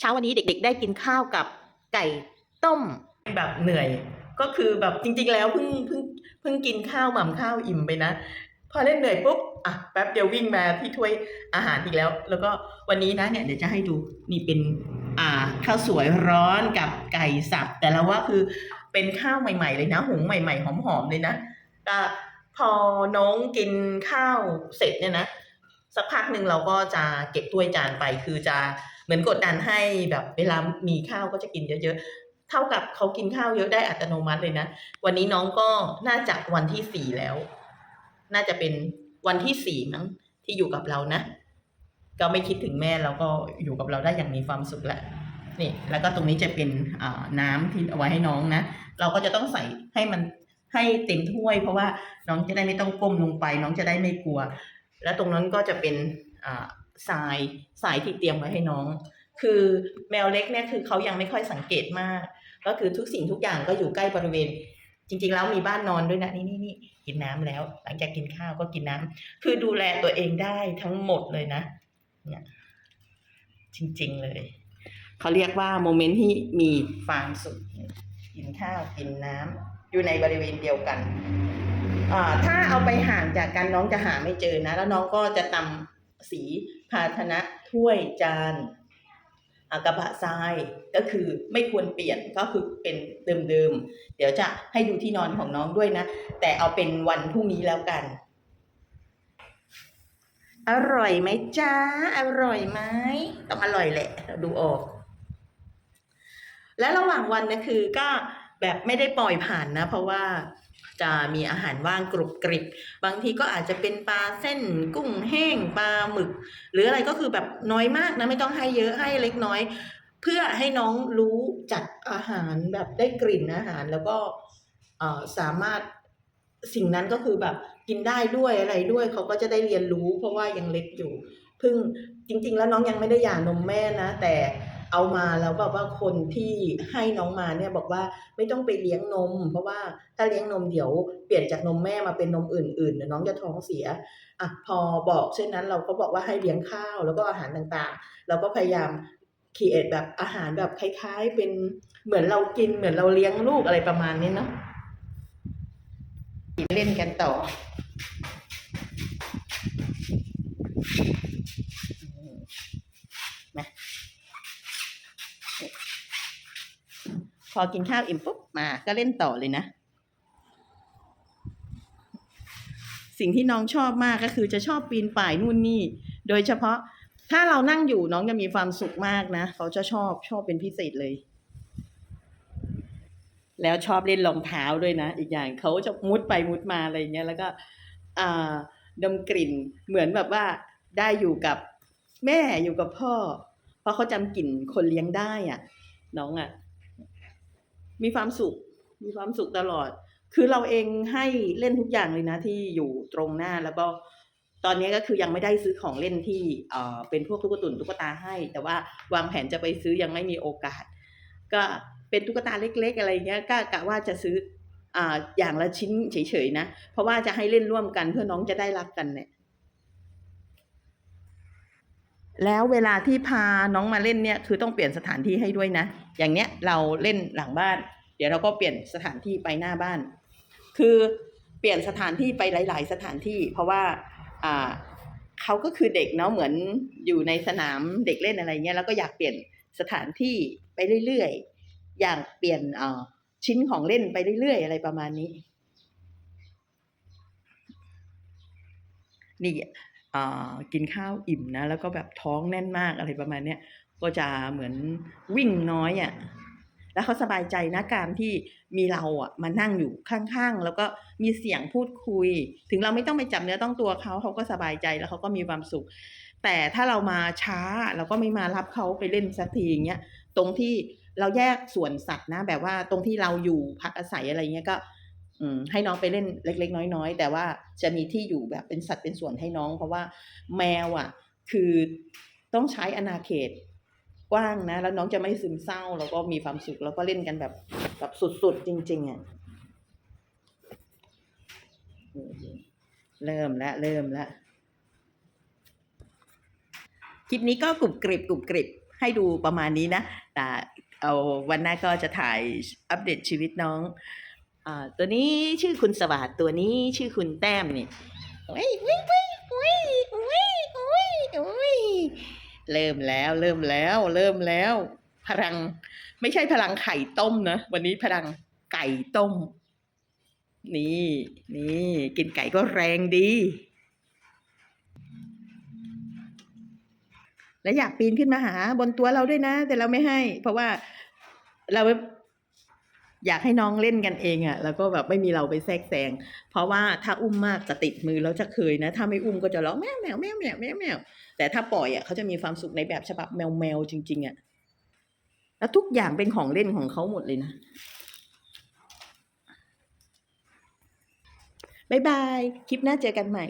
เช้าวันนี้เด็กๆ ได้กินข้าวกับไก่ต้มแบบเหนื่อย ก็คือแบบจริง ๆ แล้วเพิ่งเพิ่งเพิ่งกินข้าวหม่ำข้าวอิ่มไปนะ พอเล่นเหนื่อยปุ๊บอะแป๊บเดียววิ่งมาที่ถ้วยอาหารอีกแล้ว แล้วก็วันนี้นะเนี่ยเดี๋ยวจะให้ดูนี่เป็นอ่าข้าวสวยร้อนกับไก่สับ แต่ละว่าคือเป็นข้าวใหม่ ๆ เลยนะหุงใหม่ ๆ หอมๆเลยนะก็พอน้องกินข้าวเสร็จเนี่ยนะสักพักหนึ่งเราก็จะเก็บถ้วยจานไปคือจะ มือนกดดันให้แบบเวลามีข้าวก็จะกินเยอะๆ เท่ากับเขากินข้าวเยอะได้อัตโนมัติเลยนะ วันนี้น้องก็น่าจะวันที่สี่แล้ว น่าจะเป็นวันที่สี่มั้งที่อยู่กับเรานะ ก็ไม่คิดถึงแม่แล้วก็อยู่กับเราได้อย่างมีความสุขแหละนี่แล้วก็ตรงนี้จะเป็นน้ำที่เอาไว้ให้น้องนะ เราก็จะต้องใส่ให้มันให้เต็มถ้วย เพราะว่าน้องจะได้ไม่ต้องก้มลงไป น้องจะได้ไม่กลัว แล้วตรงนั้นก็จะเป็นอ่า ทรายทรายที่เตรียมไว้ให้น้อง คือแมวเล็กเนี่ยคือเขายังไม่ค่อยสังเกตมาก ก็คือทุกสิ่งทุกอย่างก็อยู่ใกล้บริเวณ จริง ๆ แล้วมีบ้านนอนด้วยนะนี่นี่นี่กินน้ำแล้ว หลังจากกินข้าวก็กินน้ำคือดูแลตัวเองได้ทั้งหมดเลยนะเนี่ยจริง ๆ เลยเขาเรียกว่าโมเมนต์ที่มีความสุขกินข้าวกินน้ำอยู่ในบริเวณเดียวกันอ่าถ้าเอาไปห่างจากกันน้องจะหาไม่เจอนะ แล้วน้องก็จะตำสี ภาชนะถ้วยจานอากระบะทรายก็คือไม่ควรเปลี่ยนก็คือเป็นเดิมๆ เดี๋ยวจะให้ดูที่นอนของน้องด้วยนะ แต่เอาเป็นวันพรุ่งนี้แล้วกัน อร่อยไหมจ้าอร่อยไหมต้องอร่อยแหละเราดูออก และระหว่างวันนะคือก็แบบไม่ได้ปล่อยผ่านนะ เพราะว่า จะมีอาหารว่างกรุบกริบบางทีก็อาจจะเป็นปลาเส้น กุ้งแห้งปลาหมึก หรืออะไรก็คือแบบน้อยมากนะไม่ต้องให้เยอะให้เล็กน้อย เพื่อให้น้องรู้จัดอาหารแบบได้กลิ่นอาหารแล้วก็สามารถสิ่งนั้นก็คือแบบกินได้ด้วยอะไรด้วยเขาก็จะได้เรียนรู้ เพราะว่ายังเล็กอยู่เพิ่งจริง ๆ แล้วน้องยังไม่ได้หย่านมแม่นะแต่ เอามาแล้วแบบว่าคนที่ให้น้องมาเนี่ยบอกว่าไม่ต้องไปเลี้ยงนม เพราะว่าถ้าเลี้ยงนมเดี๋ยวเปลี่ยนจากนมแม่มาเป็นนมอื่นๆเดี๋ยวน้องจะท้องเสียอะพอบอกเช่นนั้นเราก็บอกว่าให้เลี้ยงข้าวแล้วก็อาหารต่างๆ เราก็พยายามคีเอทแบบอาหารแบบคล้ายๆ เป็นเหมือนเรากินเหมือนเราเลี้ยงลูกอะไรประมาณนี้เนาะเล่นกันต่อ มา พอกินข้าวอิ่มปุ๊บมาก็เล่นต่อเลยนะ สิ่งที่น้องชอบมากก็คือจะชอบปีนป่ายนู่นนี่ โดยเฉพาะถ้าเรานั่งอยู่น้องจะมีความสุขมากนะ เขาจะชอบชอบเป็นพิเศษเลย แล้วชอบเล่นรองเท้าด้วยนะ อีกอย่างเขาจะมุดไปมุดมาอะไรเงี้ยแล้วก็ดมกลิ่นเหมือนแบบว่าได้อยู่กับแม่อยู่กับพ่อ ราะเขาจำกลิ่นคนเลี้ยงได้อะ น้องอะ มีความสุข มีความสุขตลอด คือเราเองให้เล่นทุกอย่างเลยนะที่อยู่ตรงหน้าแล้วก็ตอนนี้ก็คือยังไม่ได้ซื้อของเล่นที่เอ่อเป็นพวกตุ๊กตุนตุ๊กตาให้ แต่ว่าวางแผนจะไปซื้อยังไม่มีโอกาส ก็เป็นตุ๊กตาเล็ก ๆ อะไรเงี้ยก็กะว่าจะซื้ออ่าอย่างละชิ้นเฉยๆนะ เพราะว่าจะให้เล่นร่วมกันเพื่อน้องจะได้รักกันเนี่ย แล้วเวลาที่พาน้องมาเล่นเนี่ยคือต้องเปลี่ยนสถานที่ให้ด้วยนะ อย่างเนี้ยเราเล่นหลังบ้าน เดี๋ยวเราก็เปลี่ยนสถานที่ไปหน้าบ้าน คือเปลี่ยนสถานที่ไปหลาย ๆ สถานที่ เพราะว่าอ่าเขาก็คือเด็กเนาะเหมือนอยู่ในสนามเด็กเล่นอะไรเงี้ยแล้วก็อยากเปลี่ยนสถานที่ไปเรื่อยๆ อยากเปลี่ยนอ่อชิ้นของเล่นไปเรื่อยๆ อะไรประมาณนี้นี่ กินข้าวอิ่มนะ แล้วก็แบบท้องแน่นมากอะไรประมาณเนี้ยก็จะเหมือนวิ่งน้อยอะ่ะแล้วเขาสบายใจนะการที่มีเราอะมานั่งอยู่ข้างๆ แล้วก็มีเสียงพูดคุย ถึงเราไม่ต้องไปจับเนื้อต้องตัวเขาเขาก็สบายใจแล้วเขาก็มีความสุข แต่ถ้าเรามาช้าเราก็ไม่มารับเขาไปเล่นสักทีอย่างเงี้ยตรงที่เราแยกส่วนสัตว์นะ แบบว่าตรงที่เราอยู่พักอาศัยอะไรเงี้ยก็ ให้น้องไปเล่นเล็ก ๆ น้อย ๆ แต่ว่าจะมีที่อยู่แบบเป็นสัตว์เป็นส่วนให้น้อง เพราะว่าแมวอะ คือต้องใช้อาณาเขตกว้างนะ แล้วน้องจะไม่ซึมเศร้า แล้วก็มีความสุขแล้วก็เล่นกันแบบแบบสุดๆจริง ๆอะเริ่มแล้วเริ่มแล้วคลิปนี้ก็กรุบกริบกรุบกริบให้ดูประมาณนี้นะ แต่เอาวันหน้าก็จะถ่ายอัปเดตชีวิตน้อง ตัวนี้ชื่อคุณสวัสดตัวนี้ชื่อคุณแต้มเนี่โอ้ยโอ้ยโอ้ยโอ้ยโอ้ยอุ้ยเริ่มแล้วเริ่มแล้วเริ่มแล้ว พลังไม่ใช่พลังไข่ต้มนะ วันนี้พลังไก่ต้ม นี่นี่กินไก่ก็แรงดี และอยากปีนขึ้นมาหาบนตัวเราด้วยนะ แต่เราไม่ให้ เพราะว่าเรา อยากให้น้องเล่นกันเองอะ่ะแล้วก็แบบไม่มีเราไปแทรกแซงเพราะว่าถ้าอุ้มมากจะติดมือแล้วจะเคยนะ ถ้าไม่อุ้มก็จะร้องแมวแมวแมวแมวแมวแมวแต่ถ้าปล่อยอะ่ะเขาจะมีความสุขในแบบฉบับแมวแมวจริง ๆอะ่ะแล้วทุกอย่างเป็นของเล่นของเขาหมดเลยนะบายบาย คลิปหน้าเจอกันใหม่